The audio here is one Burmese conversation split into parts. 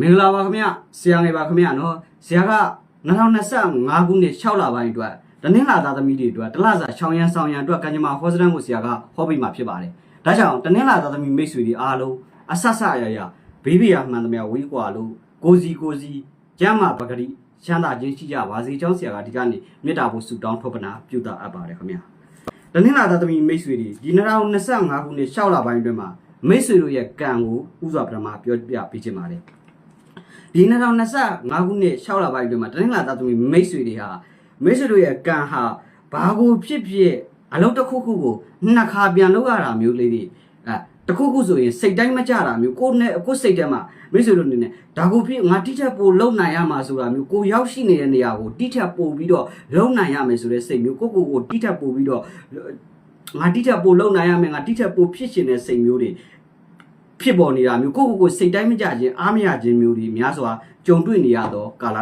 မင်္ဂလာပါခင်ဗျဆရာငယ်ပါခင်ဗျနော်ဆရာက2025ခုနှစ်6လပိုင်းအတွက်တနင်္လာသားသမီးတွေအတွက်တလစာချောင်းရန်ဆောင်ရန်အတွက်ကံကြမ္မာဟောစတန်ကိုဆရာကဟောပေးမှာဖြစ်ပါတယ်ဒါကြောင့်တနင်္လာသားသမီးမိတ်ဆွေတွေအားလုံးအဆက်ဆက်ရရဘေးဘေးရမှန်သမျှဝေးကွာလို့ကိုစီကိုစီကျမ်းမာပဂရိချမ်းသာခြင်းရှိကြပါစေကျောင်းဆရာကဒီကနေ့မေတ္တာဖို့ဆုတောင်းထောက်ပနာပြုတာအပ်ပါတယ်ခင်ဗျတနင်္လာသားသမီးမိတ်ဆွေတွေဒီ2025ခုနှစ်6လပိုင်းအတွင်းမှာမိတ်ဆွေတို့ရဲ့ကံကိုဥစွာပထမပြောပြပေးချင်ပါတယ် ဒီ2025ခုနှစ်6လပိုင်းအတွင်းမှာတနင်္လာသားသမီးမိတ်ဆွေတွေဟာမိတ်ဆွေတို့ရဲ့ကံဟာဘာကိုဖြစ်ဖြစ်အလုပ်တစ်ခုခုကိုနှစ်ခါပြန်လုပ်ရတာမျိုးလေးတွေအဲတစ်ခုခုဆိုရင်စိတ်တိုင်းမကြတာမျိုးကိုယ်နဲ့ကိုယ်စိတ်ထဲမှာမိတ်ဆွေတို့အနေနဲ့ဒါကိုဖြစ်ငါတိကျပို့လုံနိုင်ရမှာဆိုတာမျိုးကိုရောက်ရှိနေတဲ့နေရာကိုတိကျပို့ပြီးတော့လုံနိုင်ရမယ်ဆိုတဲ့စိတ်မျိုးကိုကိုကိုတိကျပို့ပြီးတော့ငါတိကျပို့လုံနိုင်ရမယ်ငါတိကျပို့ဖြစ်ရှင်တဲ့စိတ်မျိုးတွေ ဖြစ်ပေါ်နေတာမျိုးကိုယ့်ကိုယ်ကိုစိတ်တိုင်းမကြခြင်းအားမရခြင်းမျိုးတွေများစွာ ကြုံတွေ့နေရတော့ကာလ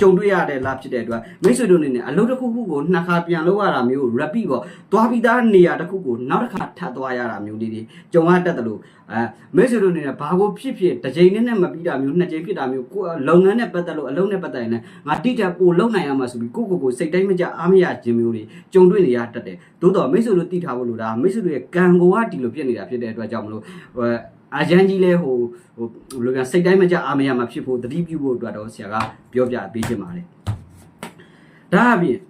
ကြုံတွေ့ရတဲ့လားဖြစ်တဲ့အတွက်မိတ်ဆွေတို့အနေနဲ့အလုပ်တစ်ခုခုကိုနှစ်ခါပြန်လုပ်ရတာမျိုး repeat ပေါ့သွားပြီးသားနေရာတစ်ခုကိုနောက်တစ်ခါထပ်သွားရတာမျိုးလေးတွေကြုံရတတ်တယ်လို့အဲမိတ်ဆွေတို့အနေနဲ့ဘာကိုဖြစ်ဖြစ်တစ်ချိန်နဲ့နဲ့မပြီးတာမျိုးနှစ်ချိန်ဖြစ်တာမျိုးကိုယ်လုပ်ငန်းနဲ့ပတ်သက်လို့အလုပ်နဲ့ပတ်သက်ရင်လည်းငါတိကျပို့လုပ်နိုင်ရမှာဆိုပြီးကိုယ့်ကိုယ်ကိုစိတ်တိုင်းမကြအားမရခြင်းမျိုးတွေကြုံတွေ့နေရတတ်တယ်သို့တော့မိတ်ဆွေတို့သိထားဖို့လိုတာမိတ်ဆွေတို့ရဲ့ကံကိုကဒီလိုဖြစ်နေတာဖြစ်တဲ့အတွက်ကြောင့်မလို့ဟိုအာရန်ကြီးလဲဟို ဟိုဘယ်လိုပြန်စိတ်တိုင်းမကြအာမရမှာဖြစ်ဖို့တတိပြုဖို့အတွက်တော့ဆရာကပြောပြပေးခြင်းပါတယ်ဒါအပြင်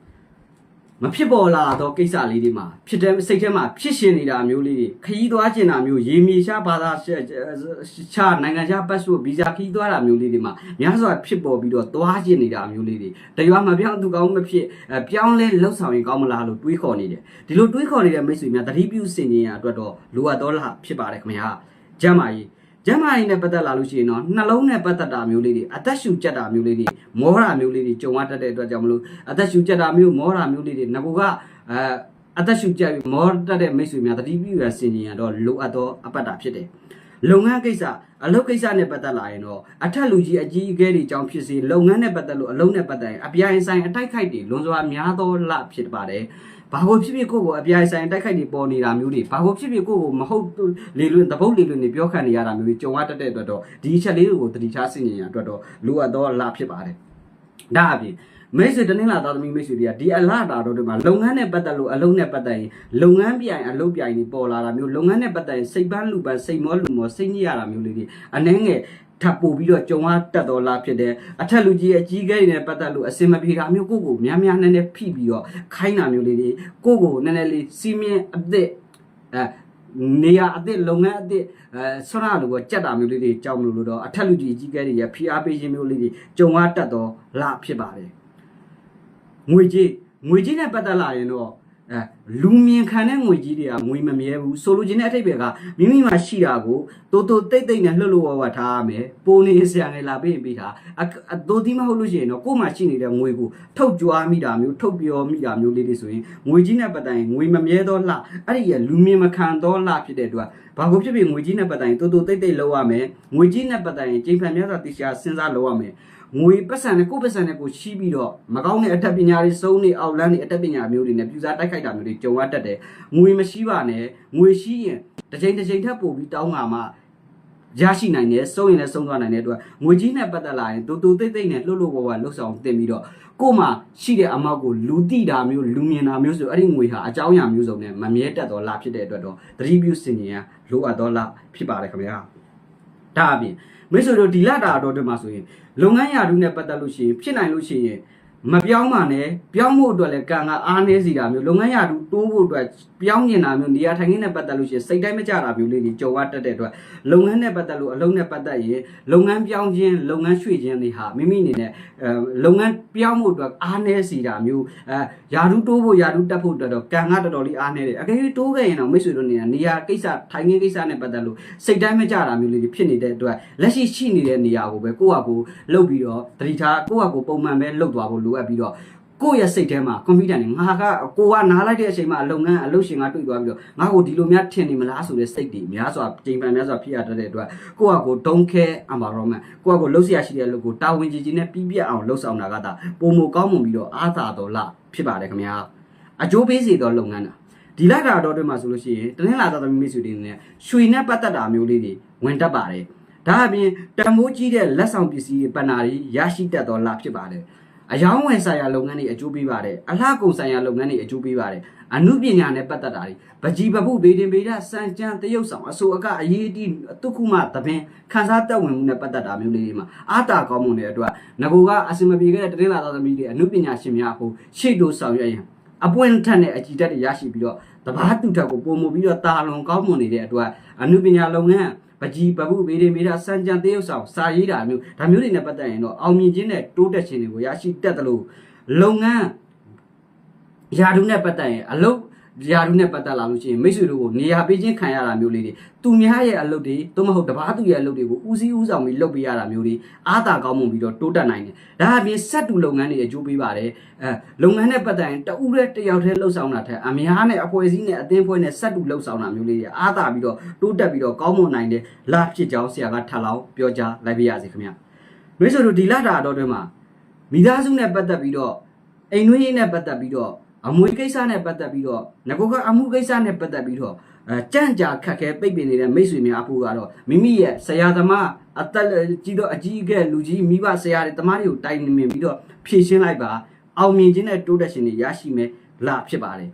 မဖြစ်ပေါ်လာတော့ကိစ္စလေးတွေမှာဖြစ်တဲ့စိတ်ထဲမှာဖြစ်ရှင်နေတာမျိုးလေးတွေခရီးသွားကျင်တာမျိုးရေမြေရှားဘာသာချာနိုင်ငံခြားပတ်စပို့ဗီဇာခရီးသွားတာမျိုးလေးတွေမှာများစွာဖြစ်ပေါ်ပြီးတော့သွားကျင်နေတာမျိုးလေးတွေတရွာမပြောင်းသူကောင်းမဖြစ်အဲပြောင်းလဲလှုပ်ဆောင်ရင်ကောင်းမလားလို့တွေးခေါ်နေတယ်ဒီလိုတွေးခေါ်နေတဲ့မိတ်ဆွေများတတိပြုစင်ခြင်းရအတွက်တော့လိုအပ်တော့လားဖြစ်ပါတယ်ခင်ဗျာကျမ်းမာရေး ကျမ်းမာရေးနဲ့ပတ်သက်လာလို့ရှိရင်တော့နှလုံးနဲ့ပတ်သက်တာမျိုးလေးတွေအသက်ရှူကြက်တာမျိုးလေးတွေမောတာမျိုးလေးတွေကြုံရတတ်တဲ့အတွက်ကြောင့်မလို့အသက်ရှူကြက်တာမျိုးမောတာမျိုးလေးတွေငကူကအဲအသက်ရှူကြက်ပြီးမောတတ်တဲ့မိတ်ဆွေများတတိပြုရဆင်ခြင်ရတော့လိုအပ်သောအပတ်တာဖြစ်တယ်လုပ်ငန်းကိစ္စအလုပ်ကိစ္စနဲ့ပတ်သက်လာရင်တော့အထက်လူကြီးအကြီးအကဲတွေကြောင့်ဖြစ်စေလုပ်ငန်းနဲ့ပတ်သက်လို့အလုပ်နဲ့ပတ်သက်ရင်အပြိုင်ဆိုင်အတိုက်ခိုက်တွေလွန်စွာများသောလဖြစ်ပါတယ် ဘာကိုဖြစ်ဖြစ်ကိုယ့်ကိုအပြိုင်ဆိုင်တိုက်ခိုက်တွေပေါ်နေတာမျိုးတွေဘာကိုဖြစ်ဖြစ်ကိုယ့်ကိုမဟုတ်လေလွင်တပုတ်လေလွင်တွေပြောခံနေရတာမျိုးတွေကြုံရတတ်တဲ့အတွက်တော့ဒီအချက်လေးတွေကိုတတိချဆင်ញင်ရအတွက်တော့လိုအပ်တော့လဖြစ်ပါတယ်ဒါအပြင်မိတ်ဆွေတနင်္လာသားသမီးမိတ်ဆွေတွေကဒီအလားတာတော့ဒီမှာလုပ်ငန်းနဲ့ပတ်သက်လို့အလုပ်နဲ့ပတ်သက်ရင်လုပ်ငန်းပြိုင်အလုပ်ပြိုင်တွေပေါ်လာတာမျိုးလုပ်ငန်းနဲ့ပတ်သက်ရင်စိတ်ပန်းလူပန်းစိတ်မောလူမောစိတ်ညစ်ရတာမျိုးလေးတွေအနှဲငယ် ထပ်ပို့ပြီးတော့ကြုံရတတ်တော်လားဖြစ်တယ်အထက်လူကြီးရဲ့အကြီးအကဲတွေနဲ့ပတ်သက်လို့အစင်မပြေတာမျိုးကိုယ့်ကိုများများနည်းနည်းဖိပြီးတော့ခိုင်းတာမျိုးလေးတွေကိုယ့်ကိုနည်းနည်းလေးစီးမြင်အသက်အဲနေရအသက်လုပ်ငန်းအသက်အဲဆွမ်းရလို့ကြက်တာမျိုးလေးတွေကြောက်မလို့လို့တော့အထက်လူကြီးအကြီးအကဲတွေရဲ့ဖိအားပေးခြင်းမျိုးလေးတွေကြုံရတတ်တော်လားဖြစ်ပါတယ်ငွေကြေးငွေကြေးနဲ့ပတ်သက်လာရင်တော့ အဲလူမြင်ခံတဲ့ငွေကြီးတွေကငွေမမြဲဘူးဆိုလိုချင်တဲ့အထိပ္ပယ်ကမိမိမှာရှိတာကိုတိုးတိုးတိတ်တိတ်နဲ့လှုပ်လှုပ်ဝါဝါထားရမယ်ပိုနေဆရာငယ်လာပေးရင်ပေးတာအတိုးတိမဟုတ်လို့ရှိရင်တော့ကို့မှာရှိနေတဲ့ငွေကိုထုတ်ကြွားမိတာမျိုးထုတ်ပြောမိတာမျိုးလေးတွေဆိုရင်ငွေကြီးနဲ့ပတ်သက်ရင်ငွေမမြဲတော့လှအဲ့ဒီရလူမြင်မခံတော့လှဖြစ်တဲ့အတွက်ဘာကိုဖြစ်ဖြစ်ငွေကြီးနဲ့ပတ်သက်ရင်တိုးတိုးတိတ်တိတ်လှုပ်ရမယ်ငွေကြီးနဲ့ပတ်သက်ရင်ချိန်ဖန်များစွာတရားစဉ်းစားလှုပ်ရမယ် ငွေပတ်စံနဲ့ကိုယ့်ပတ်စံနဲ့ကိုရှိပြီးတော့မကောင်းတဲ့အတတ်ပညာတွေစုံနေအောက်လန်းနေအတတ်ပညာမျိုးတွေနဲ့ပြူစားတိုက်ခိုက်တာမျိုးတွေကြုံရတတ်တယ်ငွေမရှိပါနဲ့ငွေရှိရင်တစ်ချိန်တစ်ချိန်ထပ်ပို့ပြီးတောင်းတာမှရရှိနိုင်တယ်စုံရင်လည်းစုံသွားနိုင်တဲ့အတွက်ငွေကြီးနဲ့ပတ်သက်လာရင်တူတူတိတ်တိတ်နဲ့လှုပ်လှုပ်ဝဝလှုပ်ဆောင်တင်ပြီးတော့ကို့မှာရှိတဲ့အမောက်ကိုလူတိတာမျိုးလူမြင်တာမျိုးဆိုအဲ့ဒီငွေဟာအကြောင်းအရာမျိုးစုံနဲ့မမြဲတက်တော့လာဖြစ်တဲ့အတွက်တော့သတိပြုစင်ရင်ကလိုအပ်တော့လာဖြစ်ပါတယ်ခင်ဗျာဒါအပြင်မိတ်ဆွေတို့ဒီလတာတော့ဒီမှာဆိုရင် လုပ်ငန်းရာထူးနဲ့ပတ်သက်လို့ရှိရင်ဖြစ်နိုင်လို့ရှိရင် မပြောင်းပါနဲ့ပြောင်းဖို့အတွက်လည်းကံကအားနည်းစီတာမျိုးလုပ်ငန်းရာထူးတိုးဖို့အတွက်ပြောင်းကျင်တာမျိုးနေရာထိုင်ခင်းနဲ့ပတ်သက်လို့ရှိရင်စိတ်တိုင်းမကြတာမျိုးလေးတွေကြုံရတတ်တဲ့အတွက်လုပ်ငန်းနဲ့ပတ်သက်လို့အလုပ်နဲ့ပတ်သက်ရင်လုပ်ငန်းပြောင်းခြင်းလုပ်ငန်းရွှေ့ခြင်းတွေဟာမိမိအနေနဲ့အဲလုပ်ငန်းပြောင်းဖို့အတွက်အားနည်းစီတာမျိုးအဲရာထူးတိုးဖို့ရာထူးတက်ဖို့အတွက်တော့ကံကတော်တော်လေးအားနည်းတယ်အကယ်၍တိုးခဲ့ရင်တော့မိတ်ဆွေတို့နေနေရာကိစ္စထိုင်ခင်းကိစ္စနဲ့ပတ်သက်လို့စိတ်တိုင်းမကြတာမျိုးလေးတွေဖြစ်နေတဲ့အတွက်လက်ရှိရှိနေတဲ့နေရာကိုပဲကိုယ့်ဟာကိုယ်လှုပ်ပြီးတော့တတိထားကိုယ့်ဟာကိုယ်ပုံမှန်ပဲလှုပ်သွားဖို့လိုအပ်ပြီးတော့ကိုယ့်ရဲ့စိတ်ထဲမှာကွန်ပျူတာနဲ့ငါကကိုကနားလိုက်တဲ့အချိန်မှာအလုပ်ငန်းအလုပ်ရှင်ကတွေ့သွားပြီးတော့ငါ့ကိုဒီလိုများထင်နေမလားဆိုတဲ့စိတ်တွေများစွာချိန်ပန်များစွာဖြစ်ရတတ်တဲ့အတွက်ကိုယ့်ဟာကိုယ် don't care environment ကိုယ့်ဟာကိုယ်လှုပ်ရှားရှိတဲ့အလုပ်ကိုတာဝန်ကြီးကြီးနဲ့ပြီးပြတ်အောင်လှုပ်ဆောင်တာကသာပုံမကောင်းမွန်ပြီးတော့အားသာတော်လားဖြစ်ပါတယ်ခင်ဗျာအကျိုးပေးစေသောလုပ်ငန်းတာဒီလိုက်တာတော့တွင်မှာဆိုလို့ရှိရင်တနင်္လာသားသမီးမိတ်ဆွေတွေနဲ့ရွှေနဲ့ပတ်သက်တာမျိုးလေးတွေဝင်တတ်ပါတယ်ဒါအပြင်တန်မိုးကြီးတဲ့လက်ဆောင်ပစ္စည်းတွေပဏာတွေရရှိတတ်သောလဖြစ်ပါတယ် အယောင်းဝယ်ဆိုင်ရာလုပ်ငန်းတွေအကျိုးပေးပါတယ်အလှကုန်ဆိုင်ရာလုပ်ငန်းတွေအကျိုးပေးပါတယ်အမှုပညာနဲ့ပတ်သက်တာတွေပကြီးပပုဒေတင်ပေဒစံကြံတရုပ်ဆောင်အဆိုအကအရေးအတီးတုခုမှသဘင်ခန်းစားတက်ဝင်မှုနဲ့ပတ်သက်တာမျိုးလေးတွေမှာအာတာကောင်းမှုတွေအတွက်ငကိုကအစင်မပြေခဲ့တဲ့တရင်လာသောသမီးတွေအမှုပညာရှင်များကိုရှေ့တိုးဆောင်ရွက်ရင်အပွင့်ထက်နဲ့အကြည်တက်တွေရရှိပြီးတော့တဘာတူထက်ကိုပုံမူပြီးတော့တာလွန်ကောင်းမွန်နေတဲ့အတွက်အမှုပညာလုပ်ငန်း ပကြီးပပုဗေဒင်ဗေဒစံကြံတရုပ်ဆောင်စာရေးတာမျိုးဒါမျိုးတွေနဲ့ပတ်သက်ရင်တော့အောင်မြင်ခြင်းနဲ့တိုးတက်ခြင်းတွေကိုရရှိတတ်တယ်လို့လုပ်ငန်းယာဒုနဲ့ပတ်သက်ရင်အလုပ် ယာဒုနဲ့ပတ်သက်လာလို့ရှိရင်မိတ်ဆွေတို့ကိုနေရာပေးခြင်းခံရတာမျိုးလေးတွေသူများရဲ့အလုပ်တွေသို့မဟုတ်တပားသူရဲ့အလုပ်တွေကိုဦးစီးဦးဆောင်ပြီးလုပ်ပေးရတာမျိုးတွေအားသာကောင်းမှုပြီးတော့တိုးတက်နိုင်တယ်။ဒါအပြင်စက်တူလုပ်ငန်းတွေအကျိုးပေးပါတယ်။အဲလုပ်ငန်းနဲ့ပတ်သက်ရင်တဦးတည်းတယောက်တည်းလှုပ်ဆောင်တာထက်အများနဲ့အဖွဲ့အစည်းနဲ့အသင်းဖွဲ့နဲ့စက်တူလှုပ်ဆောင်တာမျိုးလေးတွေအားသာပြီးတော့တိုးတက်ပြီးတော့ကောင်းမွန်နိုင်တဲ့လာဖြစ်ကြောင်းဆရာကထပ်လောင်းပြောကြားလိုက်ပါရစေခင်ဗျ။မိတ်ဆွေတို့ဒီလာတာတော့တွင်မှာမိသားစုနဲ့ပတ်သက်ပြီးတော့အိမ်နှွေးရေးနဲ့ပတ်သက်ပြီးတော့ အမွေကိစ္စနဲ့ပတ်သက်ပြီးတော့ငကောကအမှုကိစ္စနဲ့ပတ်သက်ပြီးတော့အဲကြန့်ကြာခက်ခဲပိတ်ပင်နေတဲ့မိတ်ဆွေများအဖို့ကတော့မိမိရဲ့ဆရာသမားအသက်ကြီးတော့အကြီးအကဲလူကြီးမိဘဆရာတွေတမားတွေကိုတိုင်မြင်ပြီးတော့ဖြည့်ရှင်းလိုက်ပါအောင်မြင်ခြင်းနဲ့တိုးတက်ခြင်းတွေရရှိမယ်လာဖြစ်ပါတယ်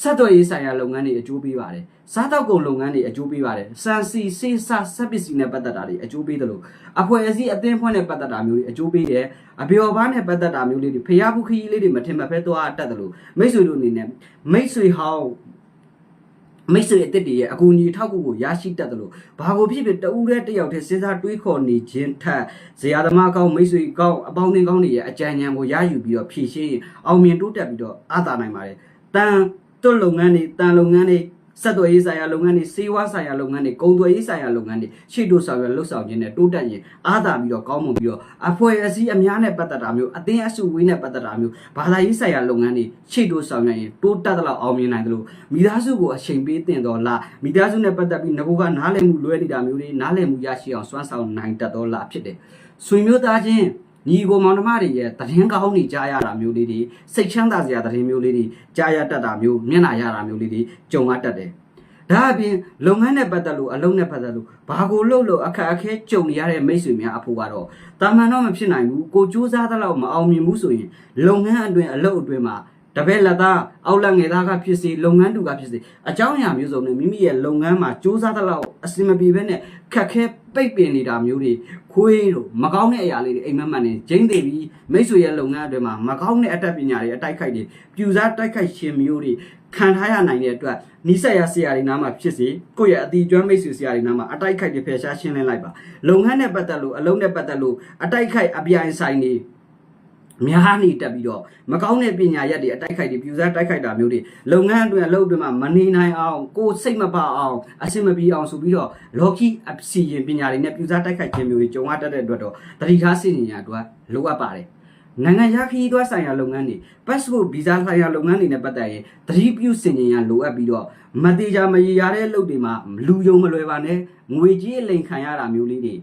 ဆက်သွယ်ရေးဆိုင်ရာလုပ်ငန်းတွေအကျိုးပေးပါတယ်စားတောက်ကုန်လုပ်ငန်းတွေအကျိုးပေးပါတယ်စံစီစေးစားဆက်ပစ္စည်းနဲ့ပတ်သက်တာတွေအကျိုးပေးတယ်လို့အဖွဲ့အစည်းအသင်းဖွဲ့နဲ့ပတ်သက်တာမျိုးတွေအကျိုးပေးတယ်အပျော်ပါးနဲ့ပတ်သက်တာမျိုးလေးတွေဖျားဘူးခရီးလေးတွေမထင်မဖဲသွားတတ်တယ်လို့မိတ်ဆွေတို့အနေနဲ့မိတ်ဆွေဟောင်းမိတ်ဆွေအစ်စ်တွေရဲ့အကူအညီထောက်ကူကိုရရှိတတ်တယ်လို့ဘာကိုဖြစ်ဖြစ်တဦးတည်းတယောက်တည်းစဉ်းစားတွေးခေါ်နေခြင်းထက်ဇရာသမားကောင်းမိတ်ဆွေကောင်းအပေါင်းအသင်းကောင်းတွေရဲ့အကြံဉာဏ်ကိုရယူပြီးတော့ဖြည့်ရှင်းရင်အောင်မြင်တိုးတက်ပြီးတော့အားသာနိုင်ပါတယ်တန် တွတ်လုပ်ငန်းတွေတန်လုပ်ငန်းတွေဆက်သွယ်ရေးဆိုင်ရာလုပ်ငန်းတွေစေဝါဆိုင်ရာလုပ်ငန်းတွေကုန်သွယ်ရေးဆိုင်ရာလုပ်ငန်းတွေရှေ့တိုးဆောင်ရွက်လှုပ်ဆောင်ခြင်းနဲ့တိုးတက်ရင်အားသာပြီးတော့ကောင်းမွန်ပြီးတော့အဖွဲ့အစည်းအများနဲ့ပတ်သက်တာမျိုးအသင်းအစုဝေးနဲ့ပတ်သက်တာမျိုးဘာသာရေးဆိုင်ရာလုပ်ငန်းတွေရှေ့တိုးဆောင်ရွက်ရင်တိုးတက်တဲ့လောက်အောင်မြင်နိုင်တယ်လို့မိသားစုကိုအချိန်ပေးတင်တော်လားမိသားစုနဲ့ပတ်သက်ပြီးငကိုကနားလည်မှုလွဲနေတာမျိုးတွေနားလည်မှုရရှိအောင်စွမ်းဆောင်နိုင်တတ်တော်လားဖြစ်တယ်ဆွေမျိုးသားချင်း ညီကိုမောင်နှမတွေရဲ့တရင်ကောင်းနေကြားရတာမျိုးလေးတွေစိတ်ချမ်းသာစရာတရင်မျိုးလေးတွေကြားရတတ်တာမျိုးမျက်နှာရတာမျိုးလေးတွေကြုံရတတ်တယ်ဒါအပြင်လုပ်ငန်းနဲ့ပတ်သက်လို့အလုပ်နဲ့ပတ်သက်လို့ဘာကိုလုပ်လို့အခက်အခဲကြုံနေရတဲ့မိတ်ဆွေများအဖို့ကတော့တာမန်တော့မဖြစ်နိုင်ဘူးကိုစူးစမ်းတဲ့လောက်မအောင်မြင်ဘူးဆိုရင်လုပ်ငန်းအတွင်းအလုပ်အတွင်းမှာတပည့်လက်သားအောက်လက်ငယ်သားကဖြစ်စေလုပ်ငန်းတူကဖြစ်စေအကြောင်းအရာမျိုးစုံနဲ့မိမိရဲ့လုပ်ငန်းမှာစူးစမ်းတဲ့လောက် အစင်မပြေဘဲနဲ့ခက်ခဲပိတ်ပင်နေတာမျိုးတွေခွေးတို့မကောင်းတဲ့အရာလေးတွေအိမ်မက်မက်နေကျင်းသေးပြီးမိတ်ဆွေရဲ့လုပ်ငန်းအတွင်းမှာမကောင်းတဲ့အတတ်ပညာတွေအတိုက်ခိုက်တွေပြူစားတိုက်ခိုက်ခြင်းမျိုးတွေခံထားရနိုင်တဲ့အတွက်နီးစပ်ရဆရာတွေနားမှာဖြစ်စေကိုယ့်ရဲ့အတီကျွမ်းမိတ်ဆွေဆရာတွေနားမှာအတိုက်ခိုက်တွေဖယ်ရှားရှင်းလင်းလိုက်ပါလုပ်ငန်းနဲ့ပတ်သက်လို့အလုံးနဲ့ပတ်သက်လို့အတိုက်ခိုက်အပြိုင်ဆိုင်တွေ များနေတက်ပြီးတော့မကောင်းတဲ့ပညာရက်တွေအတိုက်ခိုက်တွေပြူစားတိုက်ခိုက်တာမျိုးတွေလုပ်ငန်းအတွင်းအလုပ်တွေမှာမနေနိုင်အောင်ကိုယ်စိတ်မပအောင်အဆင်မပြေအောင်ဆိုပြီးတော့လော်ကီအစီရင်ပညာတွေနဲ့ပြူစားတိုက်ခိုက်ခြင်းမျိုးတွေကြုံရတတ်တဲ့အတွက်တော့တတိထားစီရင်ရအတွက်လိုအပ်ပါတယ်နိုင်ငံခြားခရီးသွားဆိုင်ရာလုပ်ငန်းတွေ passport visa ဆိုင်ရာလုပ်ငန်းတွေနဲ့ပတ်သက်ရင်သတိပြုစင်ကြင်ရလိုအပ်ပြီးတော့မတေချာမရေရတဲ့လုပ်တွေမှာလူယုံမလွယ်ပါနဲ့ငွေကြီးအလိန်ခံရတာမျိုးလေးတွေ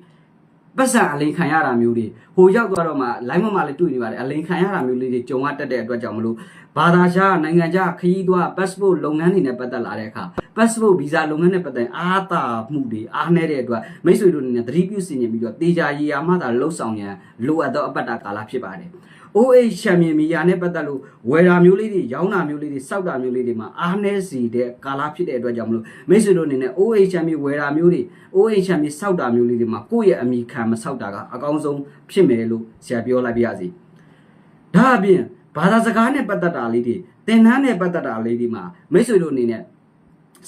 ပတ်စံအလိန်ခံရတာမျိုးတွေဟိုရောက်သွားတော့မှ line မှာလည်းတွေ့နေပါတယ်အလိန်ခံရတာမျိုးလေးတွေကြုံရတတ်တဲ့အတွက်ကြောင့်မလို့ဘာသာခြားနိုင်ငံခြားခရီးသွား passport လုပ်ငန်းတွေနဲ့ပတ်သက်လာတဲ့အခါ passport visa လုပ်ငန်းနဲ့ပတ်သက်အားသာမှုတွေအားနည်းတဲ့အတွက်မိတ်ဆွေတို့အနေနဲ့သတိပြုစင်ကြင်ပြီးတော့တေချာရေယာမှသာလှုပ်ဆောင်ရန်လိုအပ်သောအပတ်တာကာလဖြစ်ပါတယ် OH ချန်ပီယံမီယာနဲ့ပတ်သက်လို့ဝယ်တာမျိုးလေးတွေရောင်းတာမျိုးလေးတွေစောက်တာမျိုးလေးတွေမှာအားနည်းစီတဲ့ကာလဖြစ်တဲ့အတွက်ကြောင့်မလို့မိတ်ဆွေတို့အနေနဲ့ OH ချန်ပီဝယ်တာမျိုးတွေ OH ချန်ပီစောက်တာမျိုးလေးတွေမှာကိုယ့်ရဲ့အမိခံမစောက်တာကအကောင်းဆုံးဖြစ်မယ်လို့ဆရာပြောလိုက်ပါရစေ။ဒါအပြင်ဘာသာစကားနဲ့ပတ်သက်တာလေးတွေသင်တန်းနဲ့ပတ်သက်တာလေးတွေမှာမိတ်ဆွေတို့အနေနဲ့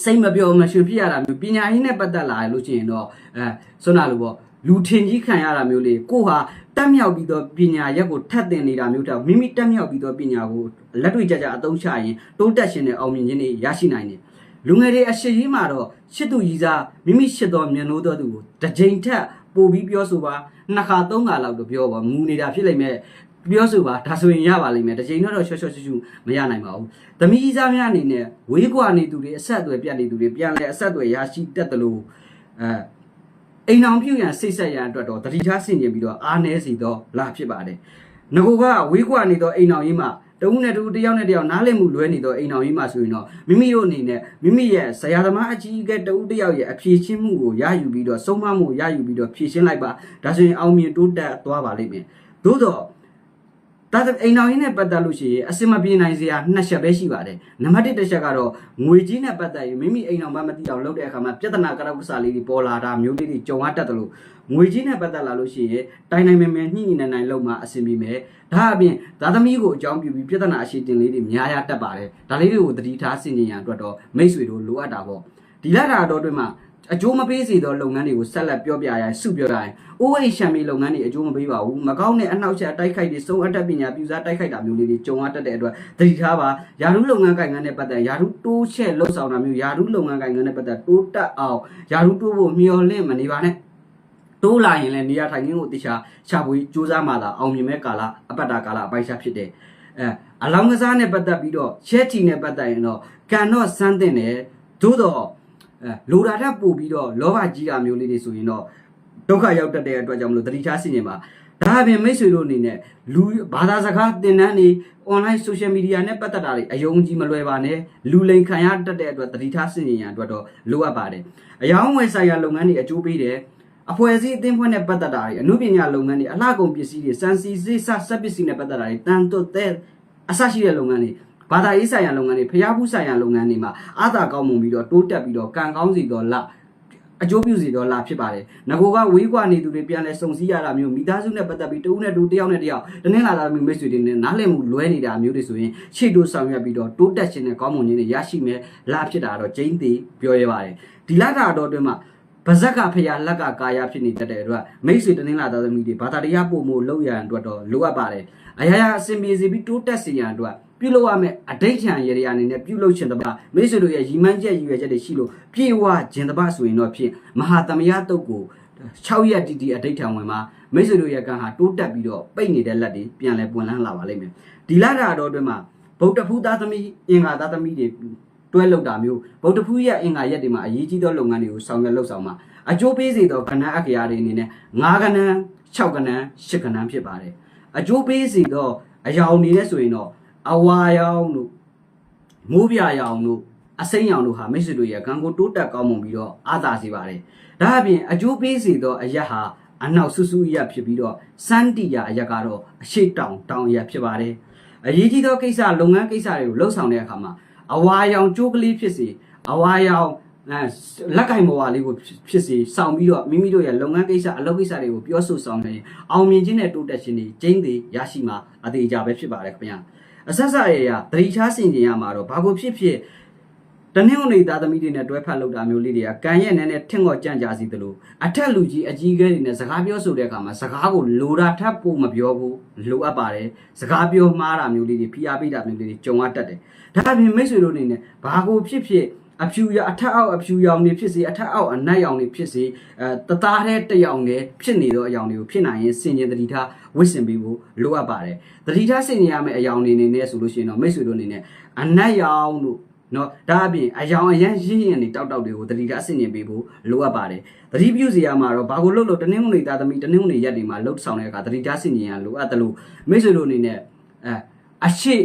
စိတ်မပြောမရှင်ဖြစ်ရတာမျိုးပညာရေးနဲ့ပတ်သက်လာလို့ရှိရင်တော့အဲဆွမ်းနာလို့ပေါ့ လူထင်ကြီးခံရတာမျိုးလေးကိုဟာတက်မြောက်ပြီးတော့ပညာရက်ကိုထပ်တင်နေတာမျိုးတောင်မိမိတက်မြောက်ပြီးတော့ပညာကိုလက်တွေ့ကြကြအသုံးချရင်တိုးတက်ရှင်တဲ့အောင်မြင်ခြင်းတွေရရှိနိုင်တယ်လူငယ်တွေအရှိကြီးမှာတော့ရှစ်သူကြီးစားမိမိရှစ်တော်မြင်လို့တော်သူကိုတစ်ကြိမ်ထက်ပို့ပြီးပြောဆိုပါနှစ်ခါသုံးခါလောက်တော့ပြောပါမူနေတာဖြစ်လိမ့်မယ်ပြောဆိုပါဒါဆိုရင်ရပါလိမ့်မယ်တစ်ချိန်တော့ရှော့ရှော့ရှူရှူမရနိုင်ပါဘူး။သမီးကြီးစားများအနေနဲ့ဝေးကွာနေသူတွေအဆက်အသွယ်ပြတ်နေသူတွေပြန်လဲအဆက်အသွယ်ရရှိတတ်တယ်လို့အဲ အိမ်အောင်ပြုရန်စိတ်ဆက်ရန်အတွက်တော့တတိထားဆင်ကျင်ပြီးတော့အားနည်းစီတော့လာဖြစ်ပါတယ်။ငကိုကဝေးကွာနေတော့အိမ်အောင်ရေးမှာတတဦးနဲ့တဦးတယောက်နဲ့တယောက်နားလည်မှုလွဲနေတော့အိမ်တော်ကြီးမှာဆိုရင်တော့မိမိတို့အနေနဲ့မိမိရဲ့ဆရာသမားအကြီးအကဲတဦးတယောက်ရဲ့အဖြေရှင်းမှုကိုရယူပြီးတော့ဆုံးမမှုကိုရယူပြီးတော့ဖြေရှင်းလိုက်ပါဒါဆိုရင်အောင်မြင်တိုးတက်သွားပါလိမ့်မယ်သို့တော့ ဒါဆိုအိမ်တော်ကြီးနဲ့ပတ်သက်လို့ရှိရင်အစင်မပြေနိုင်စရာနှစ်ချက်ပဲရှိပါတယ်နံပါတ်1တစ်ချက်ကတော့ငွေကြီးနဲ့ပတ်သက်ရင်မိမိအိမ်တော်မှမသိအောင်လုပ်တဲ့အခါမှာပြဿနာကရောက်ကစားလေးတွေပေါ်လာတာမျိုးလေးတွေကြုံရတတ်တယ်လို့ငွေကြီးနဲ့ပတ်သက်လာလို့ရှိရင်တိုင်တိုင်မဲမဲညှိညှိနိုင်နိုင်လုပ်မှအဆင်ပြေမယ်ဒါအပြင်သာသမီကိုအကြောင်းပြုပြီးပြဿနာအရှိတင်လေးတွေများရတတ်ပါတယ်ဒါလေးတွေကိုသတိထားဆင်ခြင်ရန်အတွက်တော့မိတ်ဆွေတို့လိုအပ်တာပေါ့ဒီလက်တာတော့တွင်မှာ အကျိုးမပေးစေသောလုပ်ငန်းတွေကိုဆက်လက်ပြောပြရရင်စုပြောရရင်အိုးအိမ်ရှံမီလုပ်ငန်းတွေအကျိုးမပေးပါဘူးမကောင်းတဲ့အနောက်ချက်တိုက်ခိုက်တွေစုံအပ်တတ်ပညာပြူစားတိုက်ခိုက်တာမျိုးလေးတွေကြုံရတတ်တဲ့အတွက်သတိထားပါယာရုလုပ်ငန်းကိုင်ငန်းနဲ့ပတ်သက်ယာရုတိုးချက်လှုပ်ဆောင်တာမျိုးယာရုလုပ်ငန်းကိုင်ငန်းနဲ့ပတ်သက်တိုးတက်အောင်ယာရုတိုးဖို့မျှော်လင့်မနေပါနဲ့တိုးလာရင်လည်းနေရာထိုင်ခင်းကိုတခြားရှာဖွေစူးစမ်းမှသာအောင်မြင်မဲ့ကာလအပတ်တာကာလအပိုက်ရှာဖြစ်တယ်အဲအလောင်းကစားနဲ့ပတ်သက်ပြီးတော့ရှက်တီနဲ့ပတ်သက်ရင်တော့ကန်တော့စမ်းတင်တယ်သို့တော့အဲ လိုတာထပ်ပို့ပြီးတော့လောဘကြီးတာမျိုးလေးတွေဆိုရင်တော့ဒုက္ခရောက်တတ်တဲ့အတွက်ကြောင့်မလို့တတိချားစီနေပါဒါအပြင်မိတ်ဆွေတို့အနေနဲ့လူဘာသာစကားသင်တန်းတွေ online social media နဲ့ပတ်သက်တာတွေအယုံကြည်မလွယ်ပါနဲ့လူလိန်ခံရတတ်တဲ့အတွက်တတိထားစင်ရန်အတွက်တော့လိုအပ်ပါတယ်အယောင်းဝယ်ဆိုင်ရာလုပ်ငန်းတွေအကျိုးပေးတယ်အဖွဲ့အစည်းအသင်းဖွဲ့နဲ့ပတ်သက်တာတွေအမှုပညာလုပ်ငန်းတွေအလှကုန်ပစ္စည်းတွေစံစီစစ်စစက်ပစ္စည်းနဲ့ပတ်သက်တာတွေတန်တွတ်တဲ့အဆရှိတဲ့လုပ်ငန်းတွေ ဘာသာရေးဆိုင်ရာလုပ်ငန်းတွေဖျားဖူးဆိုင်ရာလုပ်ငန်းတွေမှာအာသာကောင်းမှုပြီးတော့တိုးတက်ပြီးတော့ကံကောင်းစီတော့လအကျိုးပြုစီတော့လာဖြစ်ပါတယ်။ငကိုကဝေးကွာနေသူတွေပြန်လဲစုံစည်းရတာမျိုးမိသားစုနဲ့ပတ်သက်ပြီးတဦးနဲ့တူတယောက်နဲ့တယောက်တနင်္လာသားမျိုးမိတ်ဆွေတွေနဲ့နားလည်မှုလွဲနေတာမျိုးတွေဆိုရင်ရှေ့တိုးဆောင်ရွက်ပြီးတော့တိုးတက်ခြင်းနဲ့ကောင်းမွန်ခြင်းတွေရရှိမယ်လာဖြစ်တာတော့ကျင်းသေးပြောရပါတယ်။ဒီလတာတော့အတွင်းမှာဗဇက်ကဖရာလက်ကကာယဖြစ်နေတတ်တဲ့အတွက်မိတ်ဆွေတနင်္လာသားသမီးတွေဘာသာတရားပို့မှုလုပ်ရန်အတွက်တော့လိုအပ်ပါတယ်။အရာရာအစဉ်ပြေစီပြီးတိုးတက်စေရန်အတွက် ပြုလုပ်ရမယ့်အဋိဋ္ဌံရေရာအနေနဲ့ပြုလုပ်ခြင်းတပါမိတ်ဆွေတို့ရဲ့ရည်မှန်းချက်ရည်ရွယ်ချက်တွေရှိလို့ပြေဝခြင်းတပါဆိုရင်တော့ဖြင့်မဟာသမယတုတ်ကို6ရက်တီတီအဋိဋ္ဌံဝင်မှာမိတ်ဆွေတို့ရဲ့ကံဟာတိုးတက်ပြီးတော့ပိတ်နေတဲ့လက်တွေပြန်လဲပွင့်လန်းလာပါလိမ့်မယ်ဒီလတာတော်အတွင်းမှာဗုဒ္ဓဖူးသားသမီးအင်္ဂါသားသမီးတွေတွဲလောက်တာမျိုးဗုဒ္ဓဖူးရဲ့အင်္ဂါရက်တွေမှာအရေးကြီးသောလုပ်ငန်းတွေကိုဆောင်ရွက်လှုပ်ဆောင်မှာအကျိုးပေးစေသောကဏ္ဍအက္ခရာတွေအနေနဲ့9ကဏ္ဍ6ကဏ္ဍ10ကဏ္ဍဖြစ်ပါတယ်အကျိုးပေးစေသောအယောင်တွေနဲ့ဆိုရင်တော့ အဝါရောင်တို့မိုးပြရောင်တို့အစိမ်းရောင်တို့ဟာမိတ်ဆွေတို့ရဲ့ကံကိုတိုးတက်ကောင်းမွန်ပြီးတော့အာသာစေပါတယ်ဒါအပြင်အကျိုးပေးစေသောအရက်ဟာအနောက်ဆူဆူရက်ဖြစ်ပြီးတော့စန်းတီယာအရက်ကတော့အရှိတောင်တောင်ရက်ဖြစ်ပါတယ်အရေးကြီးသောကိစ္စလုပ်ငန်းကိစ္စတွေကိုလှုပ်ဆောင်တဲ့အခါမှာအဝါရောင်ကြိုးကလေးဖြစ်စေအဝါရောင်အဲလက်ကင်ဘဝလေးကိုဖြစ်စေဆောင်ပြီးတော့မိမိတို့ရဲ့လုပ်ငန်းကိစ္စအလုပ်ကိစ္စတွေကိုပြောဆိုဆောင်နေရင်အောင်မြင်ခြင်းနဲ့တိုးတက်ခြင်းတွေကျင်းသေးရရှိမှာအသေးအကြပဲဖြစ်ပါတယ်ခင်ဗျာ အဆက်ဆက်ရရသတိချားဆင်ခြင်ရမှာတော့ဘာကိုဖြစ်ဖြစ်တနင်္ဂနွေသားသမီးတွေနဲ့တွဲဖက်လောက်တာမျိုးလေးတွေကကံရဲ့နဲ့နဲ့ထင့်ငေါ်ကြံ့ကြာစီသလိုအထက်လူကြီးအကြီးကဲတွေနဲ့စကားပြောဆိုတဲ့အခါမှာစကားကိုလိုတာထပ်ဖို့မပြောဘူးလိုအပ်ပါတယ်စကားပြောမှားတာမျိုးလေးတွေဖိအားပေးတာမျိုးလေးတွေကြုံရတတ်တယ်ဒါအပြင်မိတ်ဆွေတို့အနေနဲ့ဘာကိုဖြစ်ဖြစ် အဖြူရအထက်အောက်အဖြူရောင်တွေဖြစ်စေအထက်အောက်အနက်ရောင်တွေဖြစ်စေအဲတသားတဲ့တရောင်တွေဖြစ်နေသောအရောင်တွေကိုဖြစ်နိုင်ရင်စင်ကျင်တတိထားဝစ်စင်ပြီးဖို့လိုအပ်ပါတယ်တတိထားစင်ကျင်ရမယ့်အရောင်တွေအနေနဲ့ဆိုလို့ရှိရင်တော့မိတ်ဆွေတို့အနေနဲ့အနက်ရောင်တို့နော်ဒါအပြင်အယောင်အရန်ရင်းရင်တွေတောက်တောက်တွေကိုတတိထားဆင်ကျင်ပေးဖို့လိုအပ်ပါတယ်တတိပြုစီရမှာတော့ဘာကိုလုပ်လို့တနင်္ဂနွေသားသမီးတနင်္ဂနွေရက်တွေမှာလှုပ်ဆောင်တဲ့အခါတတိထားဆင်ကျင်ရလိုအပ်တယ်လို့မိတ်ဆွေတို့အနေနဲ့အဲအရှိ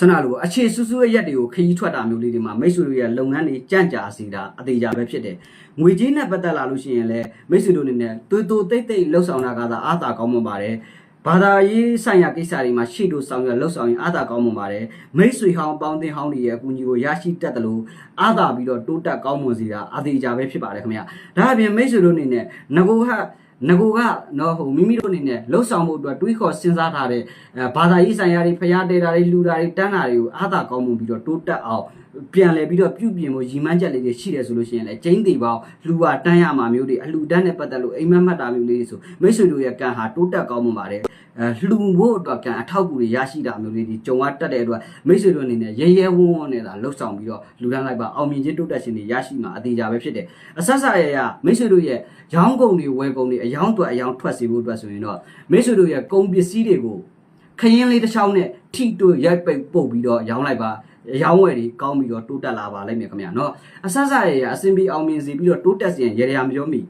ဆန္ဒလိုအခြေဆူဆူရဲ့ရက်တွေကိုခရီးထွက်တာမျိုးလေးတွေမှာမိတ်ဆွေတို့ရဲ့လုပ်ငန်းတွေကြန့်ကြာစီတာအသေးကြပဲဖြစ်တယ်။ငွေကြေးနဲ့ပတ်သက်လာလို့ရှိရင်လည်းမိတ်ဆွေတို့အနေနဲ့တူတူတိတ်တိတ်လှုပ်ဆောင်တာကသာအားသာကောင်းမွန်ပါတယ်။ဘာသာရေးဆိုင်ရာကိစ္စတွေမှာရှေ့တို့ဆောင်ရွက်လှုပ်ဆောင်ရင်အားသာကောင်းမွန်ပါတယ်။မိတ်ဆွေဟောင်းပေါင်းတင်ဟောင်းတွေရဲ့အကူအညီကိုရရှိတတ်တယ်လို့အားသာပြီးတော့တိုးတက်ကောင်းမွန်စီတာအသေးကြပဲဖြစ်ပါတယ်ခင်ဗျာ။ဒါအပြင်မိတ်ဆွေတို့အနေနဲ့ငကိုဟ ငကိုကတော့ဟိုမိမိတို့အနေနဲ့လှုပ်ဆောင်မှုအတွက်တွေးခေါ်စဉ်းစားထားတဲ့အဲဘာသာရေးဆိုင်ရာတွေဖျားတဲတာတွေလူတာတွေတန်းတာတွေကိုအားသာကောင်းမှုပြီးတော့တိုးတက်အောင် ပြန်လဲပြီးတော့ပြုပြင်ဖို့ရည်မှန်းချက်လေးတွေရှိတယ်ဆိုလို့ရှိရင်လည်းကျင်းသေးပေါင်းလူပါတန်းရမှာမျိုးတွေအလူတန်းနဲ့ပတ်သက်လို့အိမ်မက်မှတ်တာမျိုးလေးတွေဆိုမိတ်ဆွေတို့ရဲ့ကံဟာတိုးတက်ကောင်းမှုပါတယ်အဲလှူဖို့အတွက်ကံအထောက်အကူတွေရရှိတာမျိုးလေးတွေကြုံရတတ်တဲ့အတွက်မိတ်ဆွေတို့အနေနဲ့ရဲရဲဝန်းဝန်းနဲ့သာလှုပ်ဆောင်ပြီးတော့လူတန်းလိုက်ပါအောင်မြင်ခြင်းတိုးတက်ခြင်းတွေရရှိမှာအသေးကြပဲဖြစ်တယ်အဆက်ဆက်ရရမိတ်ဆွေတို့ရဲ့ရောင်းကုန်တွေဝယ်ကုန်တွေအယောင်းအတွက်အယောင်းထွက်စေဖို့အတွက်ဆိုရင်တော့မိတ်ဆွေတို့ရဲ့ကုန်ပစ္စည်းတွေကိုခရင်လေးတစ်ချောင်းနဲ့ထိတွေ့ရိုက်ပိတ်ပုတ်ပြီးတော့ရောင်းလိုက်ပါ ရောင်းဝယ်တွေကောင်းပြီးတော့တိုးတက်လာပါလိမ့်မယ်ခင်ဗျာနော်အဆက်ဆက်ရအစင်ပြီးအောင်မြင်စီပြီးတော့တိုးတက်စီရင်ရေရာမပြောမိ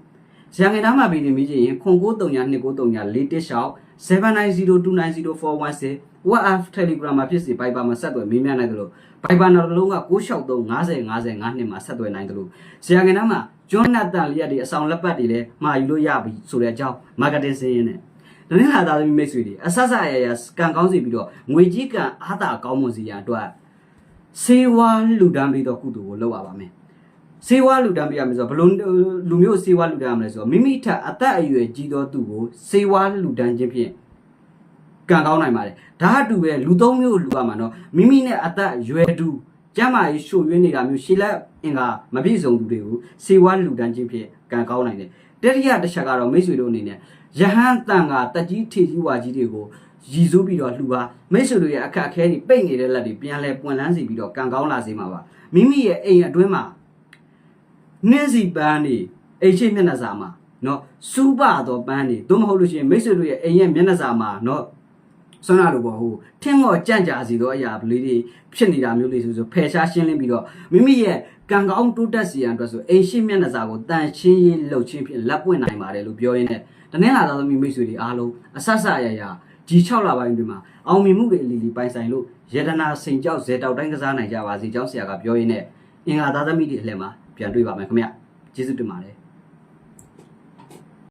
ရန်ကုန်သားမှာပြည်နေမိကြရင်09392931 7902904110 WhatsApp Telegram မှာဖြစ်စေ Viber မှာဆက်သွယ်မေးမြန်းနိုင်တယ်လို့ Viber နောက်တစ်လုံးက963 50 50 9မှာဆက်သွယ်နိုင်တယ်လို့ဇေယျကဏ္ဍမှာဂျွန်နတ်တန်လေးရတဲ့အဆောင်လက်ပတ်တွေလည်းမှာယူလို့ရပြီဆိုတဲ့အကြောင်း marketing စင်းရင်းနဲ့နည်းလာသားသမီးမိတ်ဆွေတွေအဆက်ဆက်ရရကန်ကောင်းစီပြီးတော့ငွေကြီးကန်အားသာကောင်းမွန်စီရန်အတွက် စေဝါလူဒန်းပြီးတော့ကုသိုလ်ကိုလုပ်ရပါမယ်စေဝါလူဒန်းပြရမယ်ဆိုတော့ဘလို့လူမျိုးစေဝါလူဒန်းရမလဲဆိုတော့မိမိထက်အသက်အရွယ်ကြီးသောသူကိုစေဝါလူဒန်းခြင်းဖြင့်ကံကောင်းနိုင်ပါတယ်ဒါအတူပဲလူသုံးမျိုးလူရမှာနော်မိမိနဲ့အသက်ရွယ်တူကျမ်းမာရေးရှို့ယွင်းနေတာမျိုးရှည်လက်အင်္ဂါမပြည့်စုံသူတွေကိုစေဝါလူဒန်းခြင်းဖြင့်ကံကောင်းနိုင်တယ်တတိယတစ်ချက်ကတော့မိတ်ဆွေတို့အနေနဲ့ယဟန်တန်ကတက်ကြီးထေကြီးဝါကြီးတွေကို ရည်စိုးပြီးတော့လှူပါမိတ်ဆွေတို့ရဲ့အခက်အခဲတွေပိတ်နေတဲ့လက်တွေပြန်လဲပွင့်လန်းစီပြီးတော့ကံကောင်းလာစေမှာပါမိမိရဲ့အိမ်အတွင်းမှာနှင်းစီပန်းနေအိမ်ရှိမျက်နှာစာမှာနော်စူးပတော့ပန်းနေသို့မဟုတ်လို့ရှိရင်မိတ်ဆွေတို့ရဲ့အိမ်ရဲ့မျက်နှာစာမှာနော်စွမ်းနာလိုပေါ့ဟိုထင်းတော့ကြံ့ကြာစီတော့အရာလေးတွေဖြစ်နေတာမျိုးလေးဆိုဆိုဖယ်ရှားရှင်းလင်းပြီးတော့မိမိရဲ့ကံကောင်းတိုးတက်စီရန်အတွက်ဆိုအိမ်ရှိမျက်နှာစာကိုတန်ရှင်းရေးလှုပ်ချင်းဖြင့်လက်ပွင့်နိုင်ပါတယ်လို့ပြောရင်းနဲ့တနင်္လာသားသမီးမိတ်ဆွေတွေအားလုံးအဆက်ဆက်အရာရာ ဒီ6လပိုင်းတွင်မှာအောင်မြင်မှုတွေအလီလီပိုင်ဆိုင်လို့ယတနာစိန်ကြောက်ဇေတောက်တိုင်းကစားနိုင်ကြပါစေကျောင်းဆရာကပြောရင်းနဲ့အင်္ဂါသားသမီးတွေအလှည့်မှာပြန်တွေ့ပါမယ်ခင်ဗျကျေးဇူးတင်ပါတယ်